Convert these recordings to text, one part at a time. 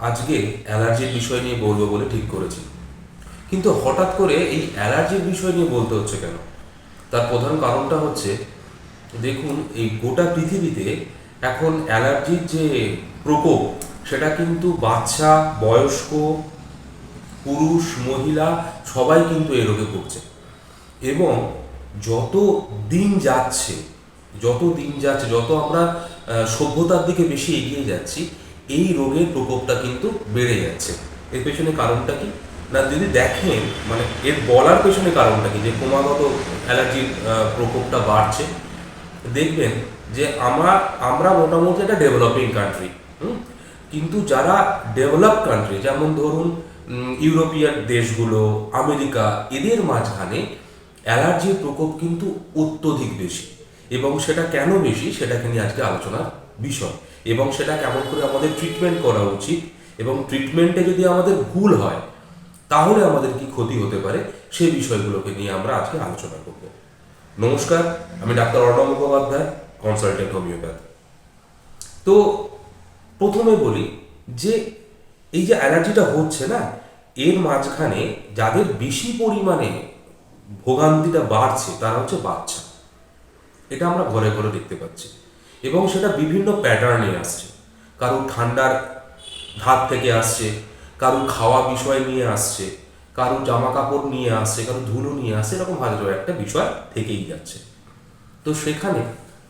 আজকে অ্যালার্জির বিষয় নিয়ে বলব বলে ঠিক করেছি। কিন্তু হঠাৎ করে এই অ্যালার্জির বিষয় নিয়ে বলতে হচ্ছে কেন? তার প্রধান কারণটা হচ্ছে, দেখুন, এই গোটা পৃথিবীতে এখন অ্যালার্জির যে প্রকোপ, সেটা কিন্তু বাচ্চা, বয়স্ক, পুরুষ, মহিলা, সবাই কিন্তু এই রোগে ভুগছে। এবং যত দিন যাচ্ছে, যত দিন যাচ্ছে, যত আমরা সভ্যতার দিকে বেশি এগিয়ে যাচ্ছি এই রোগের প্রকোপটা কিন্তু বেড়ে যাচ্ছে। এর পেছনে কারণটা কি? না, যদি দেখেন মানে এর বলার পেছনে কারণটা কি? যে ক্রমাগত অ্যালার্জির প্রকোপটা বাড়ছে। দেখবেন যে আমরা আমরা মোটামুটি একটা ডেভেলপিং কান্ট্রি হুম? কিন্তু যারা ডেভেলপ কান্ট্রি যেমন ধরুন ইউরোপিয়ান দেশগুলো, আমেরিকা, এদের মাঝখানে অ্যালার্জির প্রকোপ কিন্তু অত্যধিক বেশি। এবং সেটা কেন বেশি? সেটাকে নিয়ে আজকে আলোচনার বিষয়। এবং সেটা কেমন করে আমাদের ট্রিটমেন্ট করা উচিত এবং ট্রিটমেন্টে যদি আমাদের ভুল হয়, তাহলে আমাদের কি ক্ষতি হতে পারে? সেই বিষয়গুলোকে নিয়ে আমরা আজকে আলোচনা করব। নমস্কার, আমি doctor Arnab Mukhopadhyay consultant homeopath তো প্রথমে বলি যে এই যে অ্যালার্জিটা হচ্ছে না, এর মাঝখানে যাদের বেশি পরিমাণে ভোগান্তিটা বাড়ছে, তারা হচ্ছে বাচ্চা। এটা আমরা ঘরে ঘরে দেখতে পাচ্ছি। এবং সেটা বিভিন্ন প্যাটার্নে আসছে। কারও ঠান্ডার ধাত থেকে আসছে কারও খাওয়া বিষয় নিয়ে আসছে কারও জামা কাপড় নিয়ে আসছে কারও ধুলো নিয়ে আসছে, এরকম হাজারো একটা বিষয় থেকেই যাচ্ছে। তো সেখানে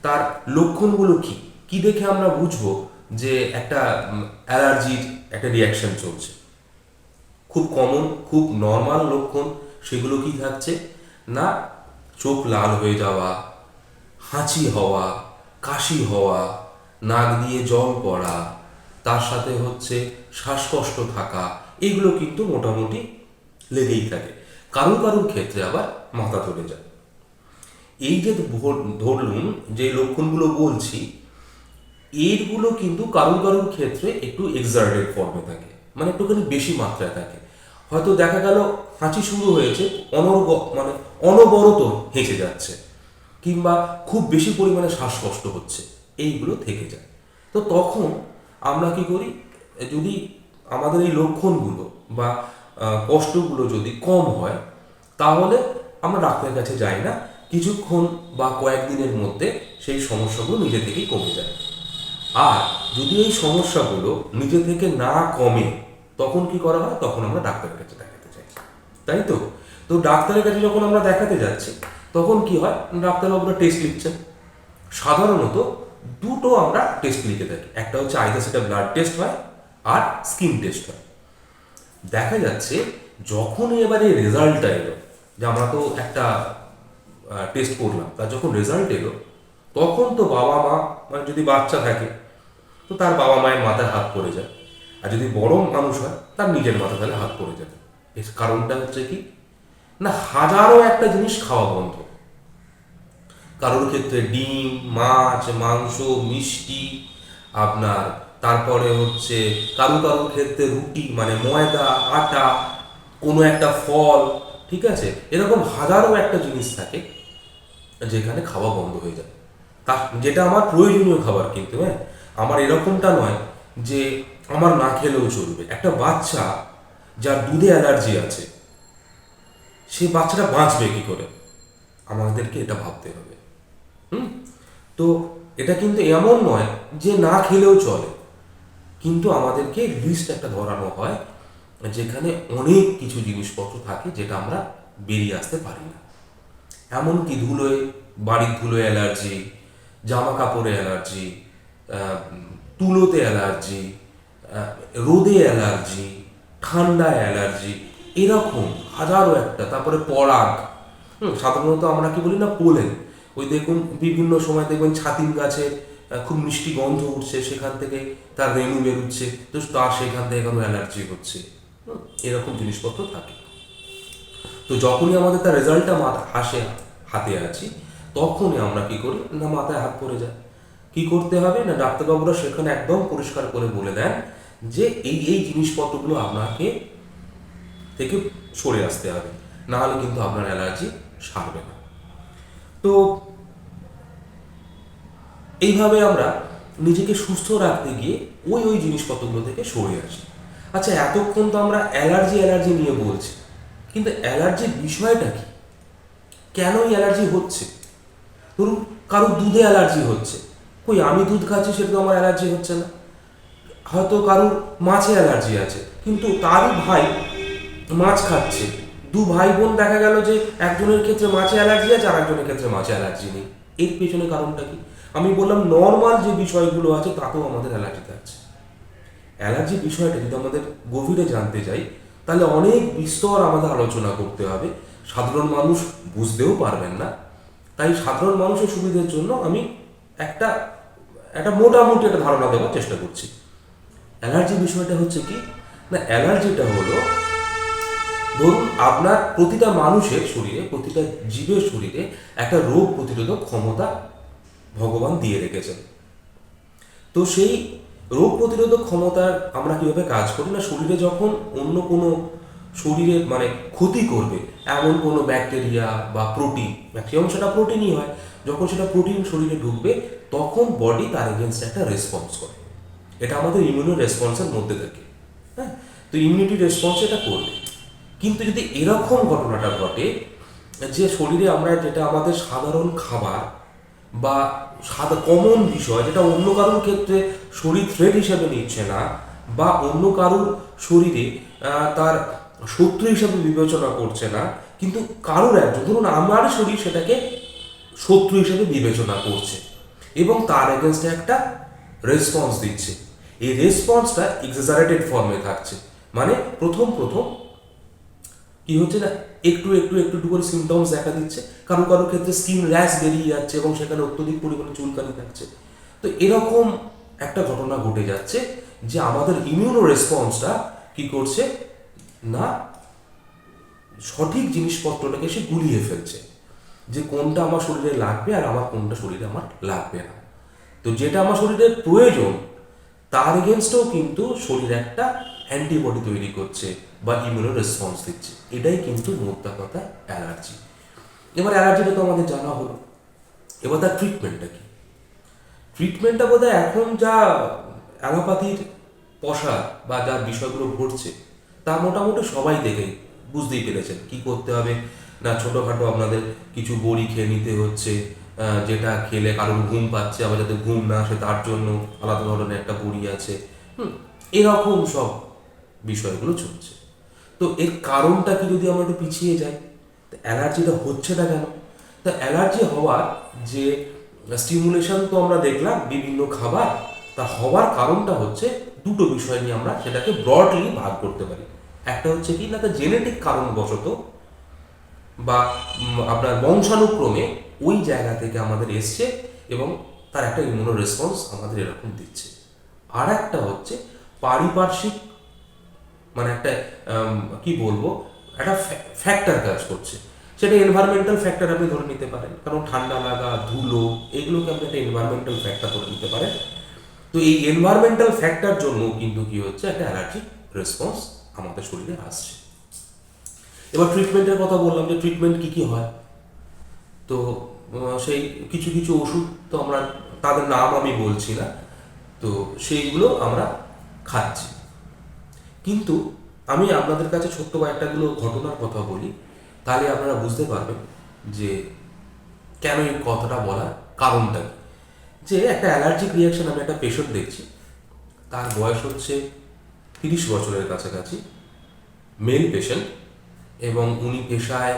তার লক্ষণগুলো কি? কি দেখে আমরা বুঝব যে একটা অ্যালার্জির একটা রিয়াকশন চলছে? খুব কমন খুব নর্মাল লক্ষণ, সেগুলো কি থাকছে? না, চোখ লাল হয়ে যাওয়া, হাঁচি হওয়া কাশি হওয়া, নাক দিয়ে জল পড়া, তার সাথে হচ্ছে শ্বাসকষ্ট থাকা, এগুলো কিন্তু মোটামুটি লেগেই থাকে। কারও কারোর ক্ষেত্রে আবার মাথা ধরে যায়। এই যে ধর- ধরলুন যে লক্ষণগুলো বলছি এইগুলো কিন্তু কারোর কারোর ক্ষেত্রে একটু এক্সার্টেড ফর্মে থাকে মানে একটুখানি বেশি মাত্রায় থাকে। হয়তো দেখা গেল হাঁচি শুরু হয়েছে, অনর্গ মানে অনবরত হেঁচে যাচ্ছে। কিংবা খুব বেশি পরিমাণে শ্বাসকষ্ট হচ্ছে, এইগুলো থেকে যায়। তো তখন আমরা কি করি, যদি আমাদের এই লক্ষণগুলো বা কষ্টগুলো যদি কম হয়, তাহলে আমরা ডাক্তারের কাছে যাই না, কিছুক্ষণ বা কয়েকদিনের মধ্যে সেই সমস্যাগুলো নিজে থেকেই কমে যায়। আর যদি এই সমস্যাগুলো নিজে থেকে না কমে, তখন কি করা হয়? তখন আমরা ডাক্তারের কাছে দেখাতে চাই তাই তো? তো ডাক্তারের কাছে যখন আমরা দেখাতে যাচ্ছি তখন কি হয়? ডাক্তারবাবুরা টেস্ট লিখছেন সাধারণত দুটো আমরা টেস্ট লিখে থাকি। একটা হচ্ছে আইদার সেটা ব্লাড টেস্ট হয় আর স্কিন টেস্ট হয়। দেখা যাচ্ছে যখনই এবারে রেজাল্টটা এলো, যে আমরা তো একটা টেস্ট করলাম তার যখন রেজাল্ট এলো, তখন তো বাবা মা মানে যদি বাচ্চা থাকে, তো তার বাবা মায়ের মাথায় হাত পড়ে যায়। আর যদি বড় মানুষ হয়, তার নিজের মাথা তাহলে হাত পড়ে যাবে। এর কারণটা হচ্ছে কি? না, হাজারো একটা জিনিস খাওয়া বন্ধ। কারোর ক্ষেত্রে ডিম, মাছ, মাংস, মিষ্টি, আপনার তারপরে হচ্ছে কারও কারোর ক্ষেত্রে রুটি মানে ময়দা, আটা, কোনো একটা ফল, ঠিক আছে? এরকম হাজারো একটা জিনিস থাকে যেখানে খাওয়া বন্ধ হয়ে যায়। তা যেটা আমার প্রয়োজনীয় খাবার কিন্তু হ্যাঁ? আমার এরকমটা নয় যে আমার না খেলেও চলবে। একটা বাচ্চা যার দুধে অ্যালার্জি আছে সেই বাচ্চাটা বাঁচবে কি করে? আমাদেরকে এটা ভাবতে হবে। হুম? তো এটা কিন্তু এমন নয় যে না খেলেও চলে। কিন্তু আমাদেরকে লিস্ট একটা ধরানো হয় যেখানে অনেক কিছু জিনিসপত্র থাকে যেটা আমরা বেরিয়ে আসতে পারি না। এমনকি ধুলোয় বাড়ির ধুলোয় অ্যালার্জি জামা কাপড়ে অ্যালার্জি তুলোতে অ্যালার্জি রোদে অ্যালার্জি ঠান্ডায় অ্যালার্জি এরকম হাজারো একটা তারপরে পরাগ। হুম, সাধারণত আমরা কি বলি না পোলেন। ওই দেখুন বিভিন্ন সময় দেখবেন ছাতিম গাছে খুব মিষ্টি গন্ধ উঠছে, সেখান থেকে তার রেণু বেরোচ্ছে, তো তার সেখান থেকে কোনো অ্যালার্জি হচ্ছে। এরকম জিনিসপত্র থাকে। তো যখনই আমাদের তার রেজাল্টটা মাথা হাসে হাতে আছি, তখনই আমরা কি করি? না, মাথায় হাত পড়ে যায়। কি করতে হবে? না, ডাক্তারবাবুরা সেখানে একদম পরিষ্কার করে বলে দেন যে এই এই জিনিসপত্রগুলো আপনাকে থেকে সরে আসতে হবে। না হলে কিন্তু আপনার অ্যালার্জি সারবে না। তো এইভাবে আমরা নিজেকে সুস্থ রাখতে গিয়ে ওই ওই জিনিসপত্রগুলো থেকে সরে আসি। আচ্ছা এতক্ষণ তো আমরা অ্যালার্জি অ্যালার্জি নিয়ে বলছি, কিন্তু অ্যালার্জির বিষয়টা কি? কেন অ্যালার্জি হচ্ছে? ধরুন, কারোর দুধে অ্যালার্জি হচ্ছে। কই, আমি দুধ খাচ্ছি, সেটা তো আমার অ্যালার্জি হচ্ছে না। হয়তো কারোর মাছে অ্যালার্জি আছে, কিন্তু তারই ভাই মাছ খাচ্ছে। দু ভাই বোন দেখা গেল যে একজনের ক্ষেত্রে মাছে অ্যালার্জি আছে আর একজনের ক্ষেত্রে মাছে অ্যালার্জি নেই। এর পেছনে কারণটা কি? আমি বললাম নর্মাল যে বিষয়গুলো আছে তাতেও আমাদের অ্যালার্জি থাকছে। অ্যালার্জি বিষয়টা যদি আমাদের গভীরে জানতে যাই, তাহলে অনেক বিস্তর আমাদের আলোচনা করতে হবে। সাধারণ মানুষ বুঝতেও পারবেন না। তাই সাধারণ মানুষের সুবিধার জন্য আমি একটা একটা মোটামুটি একটা ধারণা দেওয়ার চেষ্টা করছি। অ্যালার্জি বিষয়টা হচ্ছে কি? না অ্যালার্জিটা হলো, ধরুন আপনার প্রতিটা মানুষের শরীরে, প্রতিটা জীবের শরীরে একটা রোগ প্রতিরোধক ক্ষমতা ভগবান দিয়ে রেখেছেন। তো সেই রোগ প্রতিরোধক ক্ষমতার আমরা কীভাবে কাজ করি না? শরীরে যখন অন্য কোনো শরীরের মানে ক্ষতি করবে, এমন কোনো ব্যাকটেরিয়া বা প্রোটিন ম্যাক্সিমাম সেটা প্রোটিনই হয়, যখন সেটা প্রোটিন শরীরে ঢুকবে, তখন বডি তার এগেনস্ট একটা রেসপন্স করে। এটা আমাদের ইমিউনো রেসপন্সের মধ্যে থাকে। হ্যাঁ? তো ইমিউনিটি রেসপন্স এটা করবে। কিন্তু যদি এরকম ঘটনাটা ঘটে যে শরীরে আমরা যেটা আমাদের সাধারণ খাবার বা সাদা কমন বিষয় যেটা অন্য কারোর ক্ষেত্রে শরীর থ্রেড হিসাবে নিচ্ছে না বা অন্য কারোর শরীরে তার শত্রু হিসাবে বিবেচনা করছে না, কিন্তু কারোর একজন, ধরুন আমার শরীর সেটাকে শত্রু হিসেবে বিবেচনা করছে এবং তার এগেনস্টে একটা রেসপন্স দিচ্ছে। এই রেসপন্সটা এক্সাজারেটেড ফর্মে থাকছে। মানে প্রথম প্রথম কি হচ্ছে না? একটু একটু একটু একটু করে সিমটমস দেখা দিচ্ছে। কারও কারও ক্ষেত্রে স্কিন র্যাশ বেরিয়ে যাচ্ছে এবং সেখানে অত্যধিক পরিমাণে চুলকানি থাকছে। তো এরকম একটা ঘটনা ঘটে যাচ্ছে যে আমাদের ইমিউনো রেসপন্সটা কি করছে? না, সঠিক জিনিসপত্রটাকে সে গুলিয়ে ফেলছে। যে কোনটা আমার শরীরে লাগবে আর আমার কোনটা শরীরে আমার লাগবে না। তো যেটা আমার শরীরের প্রয়োজন, তার এগেনস্টেও কিন্তু শরীর একটা অ্যান্টিবডি তৈরি করছে বা ইমিউনো রেসপন্স দিচ্ছে। এটাই কিন্তু মোদ্দা কথা অ্যালার্জি এবার অ্যালার্জিটা তো আমাদের জানা হলো। এবার তার ট্রিটমেন্টটা কি? ট্রিটমেন্টটা বোধহয় এখন যা অ্যালোপ্যাথির পশা বা যা বিষয়গুলো ঘটছে, তা মোটামুটি সবাই দেখে, বুঝতেই পেরেছেন কি করতে হবে। না, ছোটোখাটো আপনাদের কিছু বড়ি খেয়ে নিতে হচ্ছে যেটা খেলে কারোর ঘুম পাচ্ছে, আবার যাতে ঘুম না আসে তার জন্য আলাদা ধরনের একটা বড়ি আছে। হুম, এরকম সব বিষয়গুলো চলছে। তো এর কারণটা কি যদি আমরা একটু পিছিয়ে যাই অ্যালার্জিটা হচ্ছে না কেন? তা অ্যালার্জি হওয়ার যে স্টিমুলেশন তো আমরা দেখলাম, বিভিন্ন খাবার, তা হওয়ার কারণটা হচ্ছে দুটো বিষয় নিয়ে আমরা সেটাকে ব্রডলি ভাগ করতে পারি। একটা হচ্ছে কি, না, তা জেনেটিক কারণবশত বা আপনার বংশানুক্রমে ওই জায়গা থেকে আমাদের এসছে এবং তার একটা ইমিউনো রেসপন্স আমাদের এরকম দিচ্ছে। আর একটা হচ্ছে পারিপার্শ্বিক মানে একটা কি বলব, একটা ফ্যাক্টর কাজ করছে। সেটা এনভায়রনমেন্টাল ফ্যাক্টর আপনি ধরে নিতে পারেন। কারণ ঠান্ডা লাগা, ধুলো, এগুলোকে আপনি একটা এনভায়রনমেন্টাল ফ্যাক্টর ধরে নিতে পারেন। তো এই এনভায়রনমেন্টাল ফ্যাক্টর জন্য কিন্তু কি হচ্ছে, একটা অ্যালার্জিক রেসপন্স আমাদের শরীরে আসছে। এবার ট্রিটমেন্টের কথা বললাম যে ট্রিটমেন্ট কি কি হয়। তো সেই কিছু কিছু ওষুধ তো আমরা, তাদের নাম আমি বলছি না। তো সেইগুলো আমরা খাচ্ছি। কিন্তু আমি আপনাদের কাছে ছোট্ট কয়েকটাগুলো ঘটনার কথা বলি, তাহলে আপনারা বুঝতে পারবেন যে কেন এই কথাটা বলার কারণটা কি। যে একটা অ্যালার্জিক রিয়াকশন আমি একটা পেশেন্ট দেখছি, তার বয়স হচ্ছে তিরিশ বছরের কাছাকাছি মেল পেশেন্ট এবং উনি পেশায়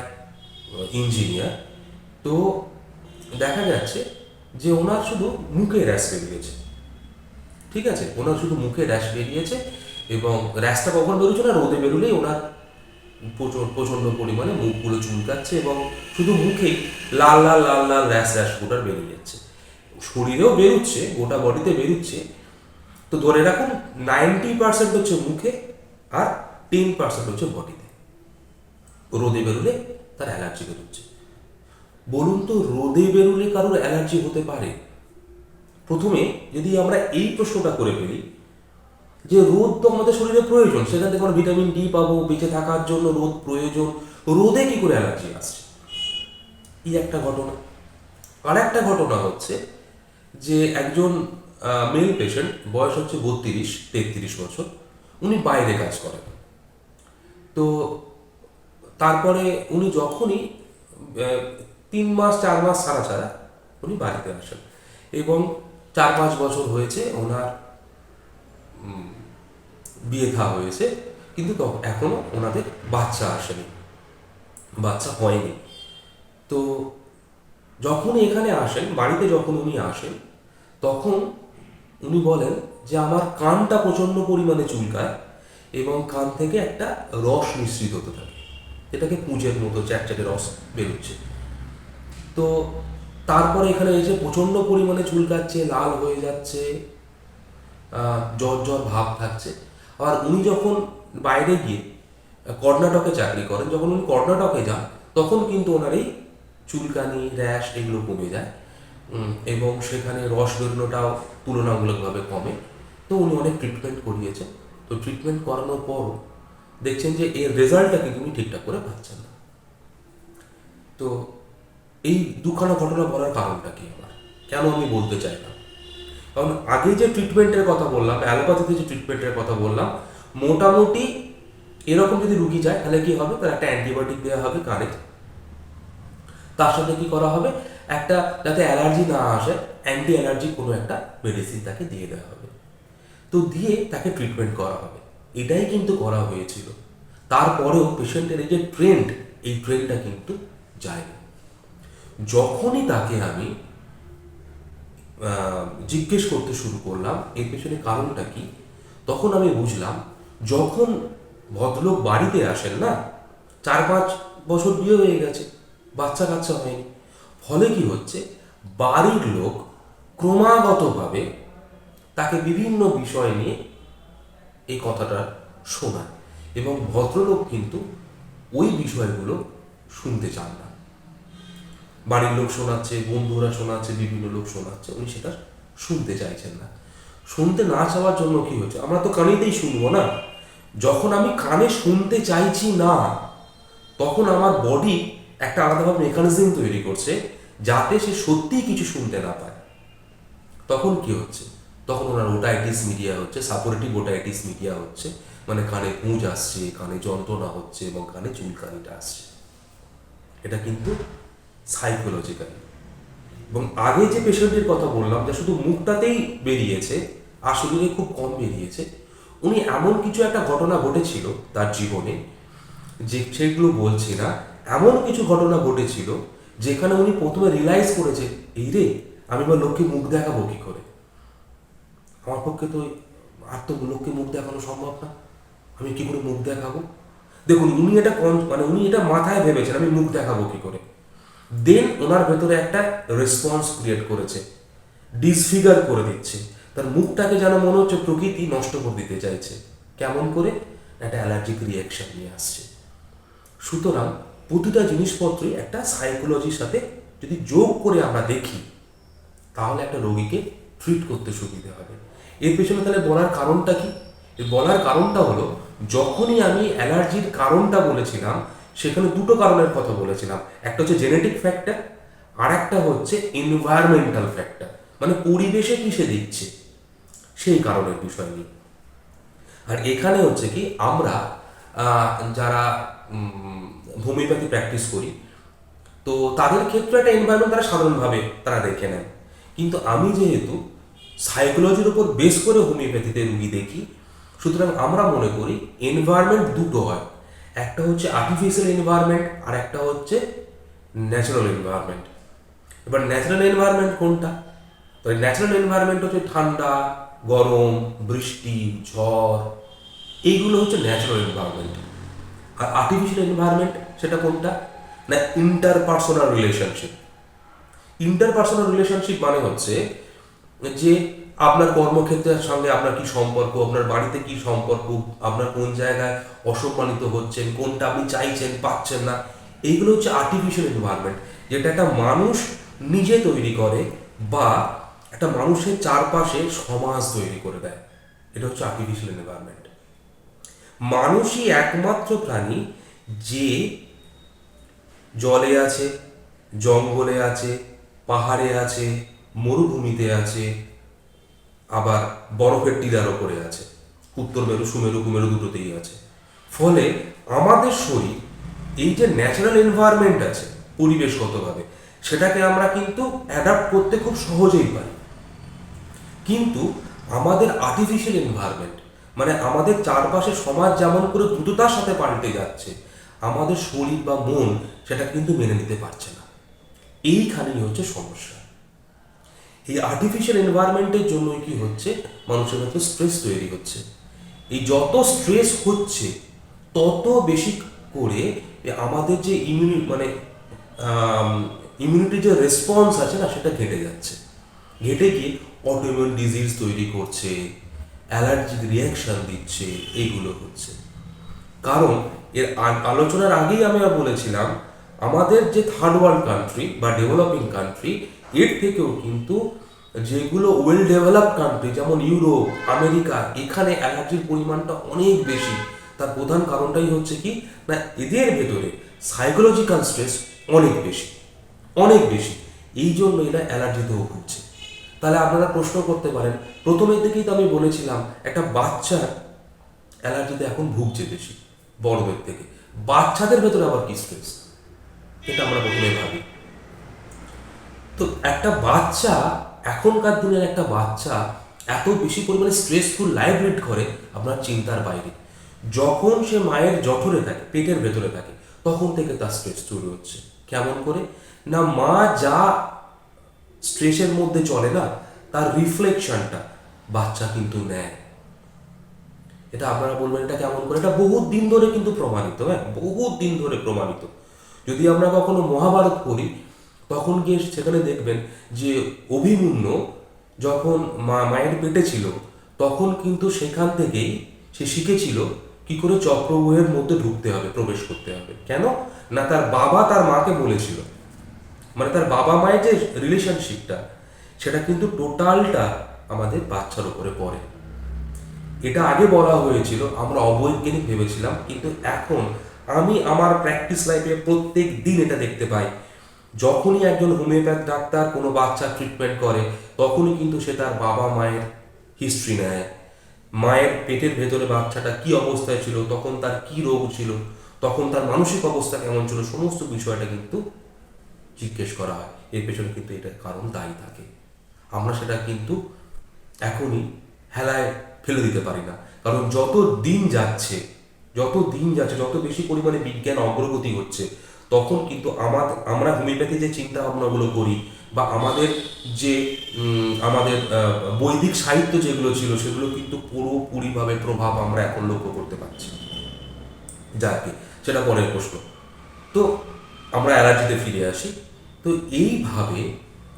ইঞ্জিনিয়ার তো দেখা যাচ্ছে যে ওনার শুধু মুখে র্যাশ বেরিয়েছে। ঠিক আছে? ওনার শুধু মুখে র্যাশ বেরিয়েছে এবং র্যাশটা কখন বেরোচ্ছে না? রোদে বেরোলেই প্রচুর প্রচণ্ড পরিমাণে মুখগুলো চুলকাচ্ছে এবং শুধু মুখেই লাল লাল লাল লাল, র্যাশ র্যাশ গোটার বেরিয়ে যাচ্ছে। শরীরেও বেরোচ্ছে, গোটা বডিতে বেরোচ্ছে। তো ধরে রাখুন, নাইনটি পার্সেন্ট হচ্ছে মুখে আর টেন পার্সেন্ট হচ্ছে বডিতে। রোদে বেরোলে তার অ্যালার্জি বেরোচ্ছে। বলুন তো, রোদে বেরোলে কারোর অ্যালার্জি হতে পারে? প্রথমে যদি আমরা এই প্রশ্নটা করে ফেলি যে রোদ তো আমাদের শরীরে প্রয়োজন, সেখান থেকে আমরা ভিটামিন ডি পাবো, বেঁচে থাকার জন্য রোদ প্রয়োজন। রোদে কি করে অ্যালার্জি আসছে? এই একটা ঘটনা। আর একটা ঘটনা হচ্ছে যে একজন মেল পেশেন্ট বয়স হচ্ছে বত্রিশ, তেত্রিশ বছর, উনি বাইরে কাজ করেন। তো তারপরে উনি যখনই তিন মাস, চার মাস ছাড়া ছাড়া উনি বাড়িতে আসেন। এবং চার পাঁচ বছর হয়েছে ওনার বিয়ে থা হয়েছে, কিন্তু তখন এখনও ওনাদের বাচ্চা আসেনি, বাচ্চা হয়নি। তো যখন এখানে আসেন, বাড়িতে যখন উনি আসেন, তখন উনি বলেন যে, আমার কানটা প্রচণ্ড পরিমাণে চুলকায় এবং কান থেকে একটা রস মিশ্রিত হতে থাকে। এটাকে পুঁজের মতো চ্যাটচ্যাটে রস বেরোচ্ছে। তো তারপরে এখানে এসে প্রচণ্ড পরিমাণে চুলকাচ্ছে, লাল হয়ে যাচ্ছে জ্বর জ্বর ভাব থাকছে আর উনি যখন বাইরে গিয়ে কর্ণাটকে চাকরি করেন, যখন উনি কর্ণাটকে যান, তখন কিন্তু ওনার এই চুলকানি, র্যাশ এগুলো কমে যায়। এবং সেখানে রস বেরোনোটাও তুলনামূলকভাবে কমে। তো উনি অনেক ট্রিটমেন্ট করিয়েছেন তো ট্রিটমেন্ট করানোর পর দেখছেন যে এর রেজাল্টটা কিন্তু উনি ঠিকঠাক করে পাচ্ছেন না। তো এই দুখানা ঘটনা বলার কারণটা কি আমার? কেন আমি বলতে চাইলাম কারণ আগে যে ট্রিটমেন্টের কথা বললাম, অ্যালোপ্যাথিতে যে ট্রিটমেন্টের কথা বললাম, মোটামুটি এরকম যদি রুগী যায়, তাহলে কি হবে? তার একটা অ্যান্টিবায়োটিক দেওয়া হবে কানে তার সাথে কি করা হবে? একটা যাতে অ্যালার্জি না আসে অ্যান্টি অ্যালার্জি কোনো একটা মেডিসিন তাকে দিয়ে দেওয়া হবে। তো দিয়ে তাকে ট্রিটমেন্ট করা হবে। এটাই কিন্তু করা হয়েছিল। তারপরেও পেশেন্টের এই যে ট্রেন্ড এই ট্রেন্ডটা কিন্তু যায়নি। যখনই তাকে আমি জিজ্ঞেস করতে শুরু করলাম, এর পেছনে কারণটা কি? তখন আমি বুঝলাম, যখন ভদ্রলোক বাড়িতে আসেন না, চার পাঁচ বছর বিয়ে হয়ে গেছে, বাচ্চা কাচ্চা হয়নি। ফলে কি হচ্ছে, বাড়ির লোক ক্রমাগতভাবে তাকে বিভিন্ন বিষয় নিয়ে এই কথাটা শোনায় এবং ভদ্রলোক কিন্তু ওই বিষয়গুলো শুনতে চান না। বাড়ির লোক শোনাচ্ছে, বন্ধুরা শোনাচ্ছে, বিভিন্ন লোক শোনাচ্ছে, উনি সেটা শুনতে চাইছেন না। শুনতে না চাওয়ার জন্য কি হচ্ছে? আমরা তো কানেতেই শুনব না। যখন আমি কানে শুনতে চাইছি না, তখন আমার বডি একটা আলাদাভাবে মেকানিজম তৈরি করছে, যাতে সে সত্যিই কিছু শুনতে না পায়। তখন কি হচ্ছে? তখন ওনার ওটাইটিস মিডিয়া হচ্ছে সাপোরেটিভ ওটাইটিস মিডিয়া হচ্ছে মানে কানে পুঁজ আসছে, কানে যন্ত্রণা হচ্ছে এবং কানে চুলকানিটা আসছে। এটা কিন্তু সাইকোলজিক্যালি এবং আগে যে পেশেন্টের কথা বললাম, যে শুধু মুখটাতেই বেরিয়েছে, আর খুব কম বেরিয়েছে, উনি এমন কিছু একটা ঘটনা ঘটেছিল তার জীবনে, যে সেগুলো বলছি না, এমন কিছু ঘটনা ঘটেছিল, যেখানে উনি প্রথমে রিয়েলাইজ করেছে, এই রে, আমি আমার লোককে মুখ দেখাবো কি করে? আমার পক্ষে তো আর তো লোককে মুখ দেখানো সম্ভব না। আমি কি করে মুখ দেখাবো? দেখুন, উনি এটা মানে উনি এটা মাথায় ভেবেছেন, আমি মুখ দেখাবো কি করে? দেন ওনার ভেতরে একটা রেসপন্স ক্রিয়েট করেছে ডিসফিগার করে দিচ্ছে। তার মুখটাকে যেন মনে হচ্ছে প্রকৃতি নষ্ট করে দিতে চাইছে। কেমন করে? একটা অ্যালার্জিক রিয়াকশন নিয়ে আসছে। সুতরাং প্রতিটা জিনিসপত্রই একটা সাইকোলজির সাথে যদি যোগ করে আমরা দেখি, তাহলে একটা রোগীকে ট্রিট করতে সুবিধা হবে। এর পেছনে তাহলে বলার কারণটা কি? বলার কারণটা হলো, যখনই আমি অ্যালার্জির কারণটা বলেছিলাম সেখানে দুটো কারণের কথা বলেছিলাম। একটা হচ্ছে জেনেটিক ফ্যাক্টর আর একটা হচ্ছে এনভায়রনমেন্টাল ফ্যাক্টর মানে পরিবেশে কিসে দিচ্ছে? সেই কারণের বিষয় নিয়ে। আর এখানে হচ্ছে কি, আমরা যারা হোমিওপ্যাথি প্র্যাকটিস করি, তো তাদের ক্ষেত্রে একটা এনভায়রনমেন্ট তারা সাধারণভাবে তারা দেখে নেন। কিন্তু আমি যেহেতু সাইকোলজির উপর বেস করে হোমিওপ্যাথিতে রুগী দেখি, সুতরাং আমরা মনে করি এনভায়রনমেন্ট দুটো হয়। একটা হচ্ছে আর্টিফিশিয়াল এনভায়রনমেন্ট আর একটা হচ্ছে ন্যাচারাল এনভায়রনমেন্ট এবার ন্যাচারাল এনভায়রনমেন্ট কোনটা? তো ন্যাচারাল এনভায়রনমেন্ট হচ্ছে ঠান্ডা, গরম, বৃষ্টি, ঝড়, এইগুলো হচ্ছে ন্যাচারাল এনভায়রনমেন্ট আর আর্টিফিশিয়াল এনভায়রনমেন্ট সেটা কোনটা? না ইন্টারপার্সোনাল রিলেশনশিপ ইন্টারপার্সোনাল রিলেশনশিপ মানে হচ্ছে যে আপনার কর্মক্ষেত্রের সঙ্গে আপনার কি সম্পর্ক? আপনার বাড়িতে কি সম্পর্ক? আপনার কোন জায়গায় অসম্মানিত হচ্ছেন? কোনটা আপনি চাইছেন, পাচ্ছেন না? এইগুলো হচ্ছে আর্টিফিশিয়াল এনভায়রনমেন্ট যেটা একটা মানুষ নিজে তৈরি করে বা একটা মানুষের চারপাশে সমাজ তৈরি করে দেয়। এটা হচ্ছে আর্টিফিশিয়াল এনভায়রনমেন্ট মানুষই একমাত্র প্রাণী যে জলে আছে, জঙ্গলে আছে, পাহাড়ে আছে, মরুভূমিতে আছে আবার বরফের টিলার ওপরে আছে। উত্তর মেরু, সুমেরু, কুমেরু দুটোতেই আছে। ফলে আমাদের শরীর, এই যে ন্যাচারাল এনভায়রনমেন্ট আছে পরিবেশগতভাবে, সেটাকে আমরা কিন্তু অ্যাডাপ্ট করতে খুব সহজেই পারি। কিন্তু আমাদের আর্টিফিশিয়াল এনভায়রনমেন্ট মানে আমাদের চারপাশে সমাজ যেমন করে দ্রুততার সাথে পাল্টে যাচ্ছে, আমাদের শরীর বা মন সেটা কিন্তু মেনে নিতে পারছে না। এইখানেই হচ্ছে সমস্যা। এই আর্টিফিশিয়াল এনভায়রনমেন্টের জন্যই কি হচ্ছে? মানুষের মধ্যে স্ট্রেস তৈরি হচ্ছে। এই যত স্ট্রেস হচ্ছে, তত বেশি করে আমাদের যে ইমিউনি মানে ইমিউনিটি যে রেসপন্স আছে না, সেটা ঘেটে যাচ্ছে। ঘেটে গিয়ে অটোইমিউন ডিজিজ তৈরি করছে অ্যালার্জিক রিয়াকশন দিচ্ছে, এইগুলো হচ্ছে। কারণ, এর আলোচনার আগেই আমরা বলেছিলাম, আমাদের যে থার্ড ওয়ার্ল্ড কান্ট্রি বা ডেভেলপিং কান্ট্রি এর থেকেও কিন্তু যেগুলো ওয়েল ডেভেলপ কান্ট্রি যেমন ইউরোপ, আমেরিকা, এখানে অ্যালার্জির পরিমাণটা অনেক বেশি। তার প্রধান কারণটাই হচ্ছে কি? না, এদের ভেতরে সাইকোলজিক্যাল স্ট্রেস অনেক বেশি অনেক বেশি। এই জন্য এরা অ্যালার্জিতেও ভুগছে। তাহলে আপনারা প্রশ্ন করতে পারেন প্রথমের দিকেই তো আমি বলেছিলাম, একটা বাচ্চার অ্যালার্জিতে এখন ভুগছে বেশি, বড়দের থেকে। বাচ্চাদের ভেতরে আবার কি স্ট্রেস এটা আমরা প্রথমে ভাবি। তো একটা বাচ্চা, এখনকার দিনের একটা বাচ্চা এত বেশি পরিমাণে স্ট্রেসফুল লাইফ লিড করে আপনার চিন্তার বাইরে। যখন সে মায়ের জঠরে থাকে, পেটের ভেতরে থাকে, তখন থেকে তার স্ট্রেস শুরু হচ্ছে। কেমন করে? না, মা যা স্ট্রেসের মধ্যে চলে না, তার রিফ্লেকশনটা বাচ্চা কিন্তু নেয়। এটা আপনারা বলবেন, এটা কেমন করে? এটা বহুত দিন ধরে কিন্তু প্রমাণিত হ্যাঁ? বহুত দিন ধরে প্রমাণিত। যদি আমরা কখনো মহাভারত পড়ি তখন গিয়ে সেখানে দেখবেন যে অভিমন্যু যখন মা মায়ের পেটে ছিল, তখন কিন্তু সেখান থেকেই সে শিখেছিল কি করে চক্রব্যূহের মধ্যে ঢুকতে হবে, প্রবেশ করতে হবে। কেন? না তার বাবা তার মাকে বলেছিল। মানে তার বাবা মায়ের যে রিলেশনশিপটা সেটা কিন্তু টোটালটা আমাদের বাচ্চার উপরে পড়ে। এটা আগে বলা হয়েছিল, আমরা অবৈজ্ঞানিক ভেবেছিলাম, কিন্তু এখন আমি আমার প্র্যাকটিস লাইফে প্রত্যেক দিন এটা দেখতে পাই যখনই একজন হোমিওপ্যাথ ডাক্তার কোনো বাচ্চা ট্রিটমেন্ট করে, তখনই কিন্তু সে তার বাবা মায়ের হিস্ট্রি নেয়। মায়ের পেটের ভেতরে বাচ্চাটা কি অবস্থায় ছিল, তখন তার কি রোগ ছিল, তখন তার মানসিক অবস্থা কেমন ছিল, সমস্ত বিষয়টা কিন্তু জিজ্ঞেস করা হয়। এর পেছনে কিন্তু এটা কারণ দায়ী থাকে। আমরা সেটা কিন্তু এখনই হেলায় ফেলে দিতে পারি না। কারণ যত দিন যাচ্ছে, যত দিন যাচ্ছে, যত বেশি পরিমাণে বিজ্ঞান অগ্রগতি হচ্ছে তখন কিন্তু আমাদের আমরা হোমিওপ্যাথি যে চিন্তা ভাবনাগুলো করি বা আমাদের যে আমাদের বৈদিক সাহিত্য যেগুলো ছিল সেগুলো কিন্তু পুরোপুরিভাবে প্রভাব আমরা এখন লক্ষ্য করতে পারছি। যাকে সেটা পরের প্রশ্ন। তো আমরা অ্যালার্জিতে ফিরে আসি। তো এইভাবে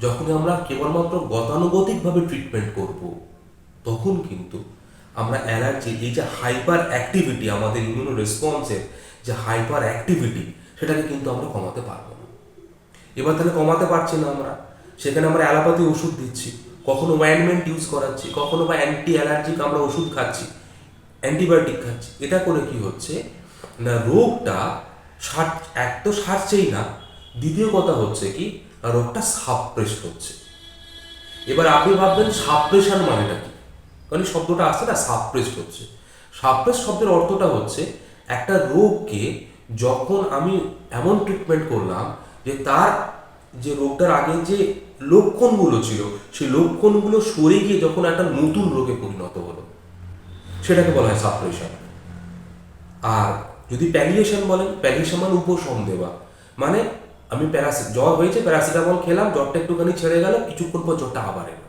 যখন আমরা কেবলমাত্র গতানুগতিকভাবে ট্রিটমেন্ট করব, তখন কিন্তু আমরা অ্যালার্জি এই যে হাইপার অ্যাক্টিভিটি আমাদের ইমিউনো রেসপন্সের যে হাইপার অ্যাক্টিভিটি সেটাকে কিন্তু আমরা কমাতে পারব না। এবার তাহলে কমাতে পারছি না আমরা। সেখানে আমরা অ্যালোপ্যাথি ওষুধ দিচ্ছি। কখনো ওয়াইনমেন্ট ইউজ করাচ্ছি, কখনো বা অ্যান্টি অ্যালার্জিক আমরা ওষুধ খাচ্ছি অ্যান্টিবায়োটিক খাচ্ছি। এটা করে কি হচ্ছে? না, রোগটা সার এক তো সারছেই না। দ্বিতীয় কথা হচ্ছে কি? রোগটা সাপ্রেস হচ্ছে। এবার আপনি ভাববেন সাপ্রেশন মানেটা কি? কারণ শব্দটা আসছে না সাপ্রেস হচ্ছে। সাপ্রেস শব্দের অর্থটা হচ্ছে একটা রোগকে যখন আমি এমন ট্রিটমেন্ট করলাম যে তার যে রোগটার আগে যে লক্ষণগুলো ছিল, সেই লক্ষণগুলো সরে গিয়ে যখন একটা নতুন রোগে পরিণত হলো, সেটাকে বলা হয় সাপ্রেশন আর যদি প্যালিয়েশন বলেন প্যালিয়েশন মানে উপশম দেওয়া। মানে আমি প্যারাসি জ্বর হয়েছে প্যারাসিটামল খেলাম, জ্বরটা একটুখানি ছেড়ে গেল, কিছুক্ষণ পর জ্বরটা আবার এলো।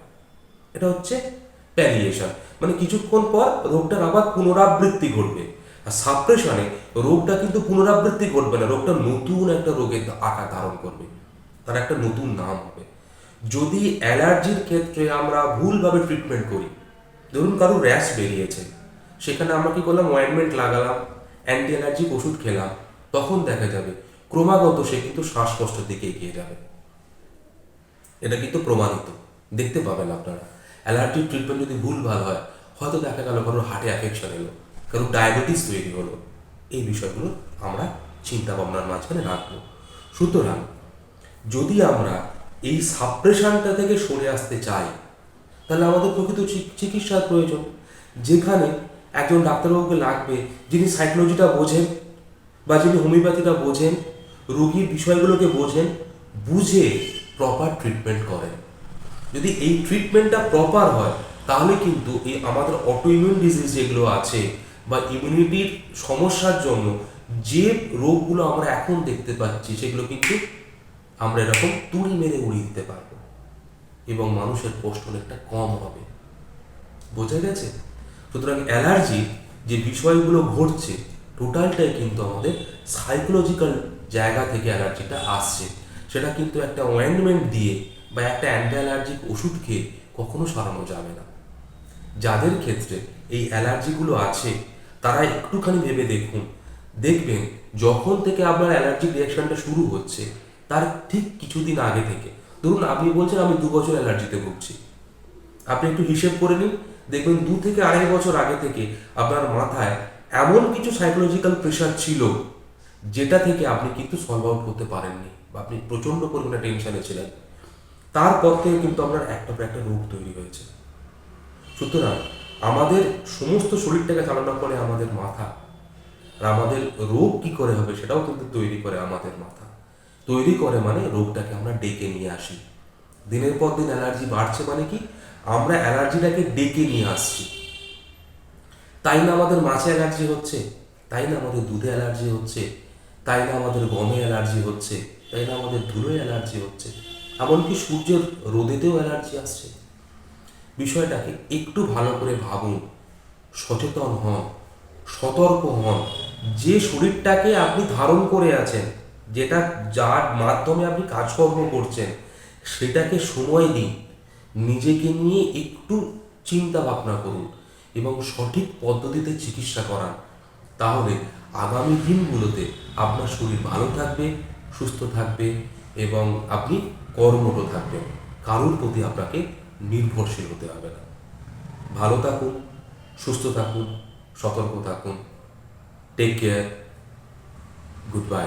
এটা হচ্ছে প্যালিয়েশন মানে কিছুক্ষণ পর রোগটার আবার পুনরাবৃত্তি ঘটবে। আর সাপ্রেশনে রোগটা কিন্তু পুনরাবৃত্তি ঘটবে না, রোগটা নতুন একটা রোগের আকার ধারণ করবে, তার একটা নতুন নাম হবে। যদি অ্যালার্জির ক্ষেত্রে আমরা ভুলভাবে ট্রিটমেন্ট করি, ধরুন কারও র্যাশ বেরিয়েছে, সেখানে আমরা কি করলাম অয়েনমেন্ট লাগালাম অ্যান্টি অ্যালার্জিক ওষুধ খেলাম, তখন দেখা যাবে ক্রমাগত সে কিন্তু শ্বাসকষ্টের দিকে এগিয়ে যাবে। এটা কিন্তু প্রমাণিত, দেখতে পাবেন আপনারা। অ্যালার্জির ট্রিটমেন্ট যদি ভুল ভালো হয়, হয়তো দেখা গেল কারোর হার্টে অ্যাফেকশন এলো। কারোর ডায়াবেটিস তৈরি হলো। এই বিষয়গুলো আমরা চিন্তা ভাবনার মাঝখানে রাখব। সুতরাং যদি আমরা এই সাপ্রেশনটা থেকে সরে আসতে চাই, তাহলে আমাদের প্রকৃত চিকিৎসার প্রয়োজন। যেখানে একজন ডাক্তারবাবুকে লাগবে, যিনি সাইকোলজিটা বোঝেন বা যিনি হোমিওপ্যাথিটা বোঝেন, রোগীর বিষয়গুলোকে বোঝেন, বুঝে প্রপার ট্রিটমেন্ট করেন। যদি এই ট্রিটমেন্টটা প্রপার হয়, তাহলে কিন্তু এই আমাদের অটোইমিউন ডিজিজ যেগুলো আছে বা ইমিউনিটির সমস্যার জন্য যে রোগগুলো আমরা এখন দেখতে পাচ্ছি, সেগুলো কিন্তু আমরা এরকম তুড়ি মেরে উড়িয়ে দিতে পারব এবং মানুষের কষ্ট অনেকটা কম হবে। বোঝা গেছে? সুতরাং অ্যালার্জি যে বিষয়গুলো ঘটছে, টোটালটাই কিন্তু আমাদের সাইকোলজিক্যাল জায়গা থেকে অ্যালার্জিটা আসছে। সেটা কিন্তু একটা অয়েন্টমেন্ট দিয়ে বা একটা অ্যান্টি অ্যালার্জিক ওষুধ খেয়ে কখনো সারানো যাবে না। যাদের ক্ষেত্রে এই অ্যালার্জিগুলো আছে তারা একটুখানি ভেবে দেখুন। দেখবেন, যখন থেকে আপনার অ্যালার্জিক রিয়াকশনটা শুরু হচ্ছে, তার ঠিক কিছুদিন আগে থেকে। ধরুন, আপনি বলছেন, আমি দু বছর অ্যালার্জিতে ভুগছি। আপনি একটু হিসেব করে নিন। দেখবেন, দু থেকে আড়াই বছর আগে থেকে আপনার মাথায় এমন কিছু সাইকোলজিক্যাল প্রেশার ছিল, যেটা থেকে আপনি কিন্তু সলভ আউট করতে পারেননি বা আপনি প্রচণ্ড পরিমাণে টেনশনে ছিলেন। তারপর থেকে কিন্তু আপনার একটা একটা রোগ তৈরি হয়েছে। সুতরাং আমাদের সমস্ত শরীরটাকে চালনা করে আমাদের মাথা আর আমাদের রোগ কি করে হবে সেটাও কিন্তু তৈরি করে আমাদের মাথা। তৈরি করে মানে রোগটাকে আমরা ডেকে নিয়ে আসি। দিনের পর দিন অ্যালার্জি বাড়ছে মানে কি? আমরা অ্যালার্জিটাকে ডেকে নিয়ে আসছি। তাই না আমাদের মাছে অ্যালার্জি হচ্ছে? তাই না আমাদের দুধে অ্যালার্জি হচ্ছে? তাই না আমাদের গমে অ্যালার্জি হচ্ছে? তাই না আমাদের ধুলোয় অ্যালার্জি হচ্ছে? এমনকি সূর্যের রোদেতেও অ্যালার্জি আসছে। বিষয়টাকে একটু ভালো করে ভাবুন, সচেতন হন, সতর্ক হন। যে শরীরটাকে আপনি ধারণ করে আছেন, যেটা যার মাধ্যমে আপনি কাজকর্ম করছেন, সেটাকে সময় দিন। নিজেকে নিয়ে একটু চিন্তা ভাবনা করুন এবং সঠিক পদ্ধতিতে চিকিৎসা করান। তাহলে আগামী দিনগুলোতে আপনার শরীর ভালো থাকবে, সুস্থ থাকবে এবং আপনি কর্মঠ থাকবেন। কারোর প্রতি আপনাকে নির্ভরশীল হতে হবে না। ভালো থাকুন সুস্থ থাকুন সতর্ক থাকুন। Take care good bye